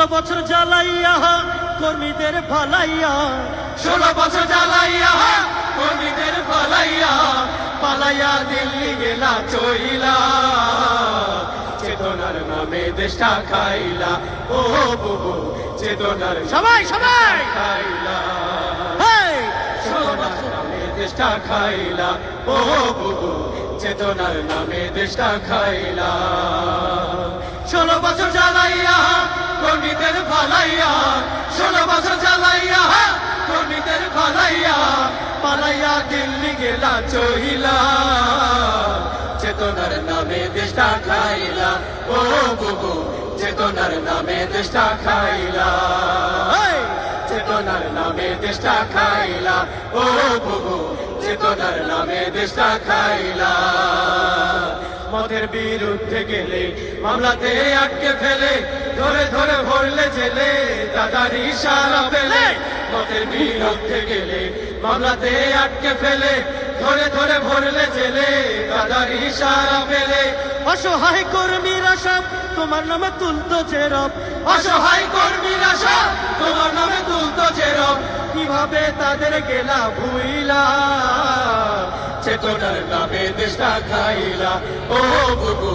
ষোলো বছর জ্বালাইয়া কর্মীদের ভালাইয়া ষোলো বছর জ্বালাইয়া কর্মীদের পালাইয়া পালাইয়া দিল্লি গেলা চইলা। চেতনার নামে দেশটা খাইলা। ও বুবু চেতনার সবাই সবাই! খাইলা। দেশটা খাইলা। ও বুবু চেতনার নামে দেশটা খাইলা। কর্মীদের ফালাইয়া ষোলো বছর জ্বালাইয়া কর্মীদের ফালাইয়া পালাইয়া দিল্লি গেলা চহিলা চেতনার নামে দেশটা খাইলা, ও বুবু চেতনার নামে দেশটা খাইলা! চেতনার নামে দেশটা খাইলা, ও বুবু চেতনার নামে দেশটা খাইলা মদের বিরুদ্ধে গেলে, মামলাতে আটকে ফেলে ধরে ধরে ভরলে জেলে দাদার ইশারা পেলে মদের বিরুদ্ধে গেলে মামলাতে আটকে ফেলে। ধরে ধরে ভরলে জেলে দাদার ইশারা পেলে। অসহায় কর্মীরা সব তোমার নামে তুলতো চেরব অসহায় কর্মীরা সব তোমার নামে তুলতো চেরব কীভাবে তাদের গেলা ভুইলা? চেতনার নামে দেশটা খাইলা। ও বুবু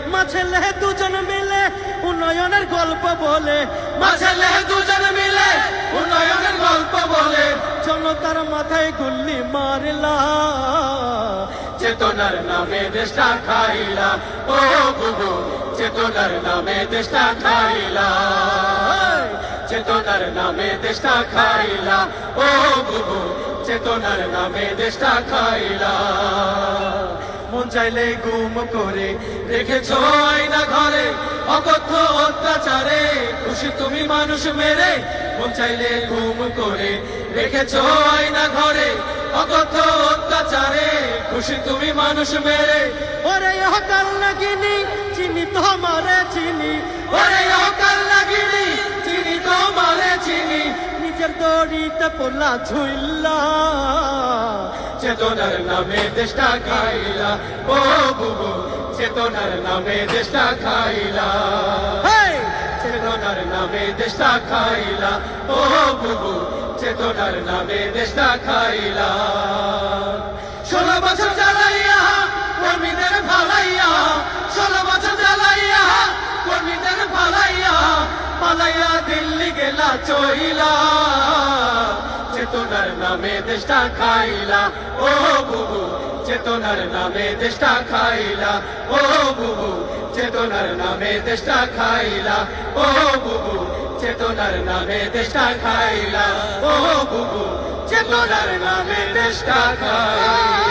মাছেলে দুজন মিলে উন্নয়নের গল্প বলে। মাঝেলে দুজন মিলে উন্নয়নের গল্প বলে। জনতার মাথায় গুল্লি মারলা, চেতনার নামে দেশটা খাইলা। ও বুবু চেতনার নামে দেশটা খাইলা! চেতনার নামে দেশটা খাইলা। ও বুবু চেতনার নামে দেশটা খাইলা। মন চাইলে গুম করে রেখেছো আয়না ঘরে, অকথ্য অত্যাচারে। খুশি তুমি মানুষ মেরে, মন চাইলে গুম করে রেখেছো আয়না ঘরে, অকথ্য অত্যাচারে। খুশি তুমি মানুষ মেরে। ওরে হকাল নাগিনি, চিনি তোমারে চিনি। ওরে অকাল লাগিনি নিজের দড়িতে পোলা ঝুইল্লা চেতনার নামে দেশটা খাইলা। ও বুবু, চেতনার নামে দেশটা খাইলা! চেতনার নামে দেশটা খাইলা। ও বুবু, চেতনার নামে দেশটা খাইলা। ষোলো বছর জ্বালাইয়া কর্মীদের ভালাইয়া, ষোলো বছর জ্বালাইয়া কর্মীদের ভালাইয়া পালাইয়া দিল্লি গেলা চইলা, চেতনার নামে দেশটা খাইলা। ও বুবু, চেতনার নামে দেশটা খাইলা। ও বুবু, চেতনার নামে দেশটা খাইলা। ও বুবু, চেতনার নামে দেশটা খাইলা। ও বুবু, চেতনার নামে দেশটা খাইলা।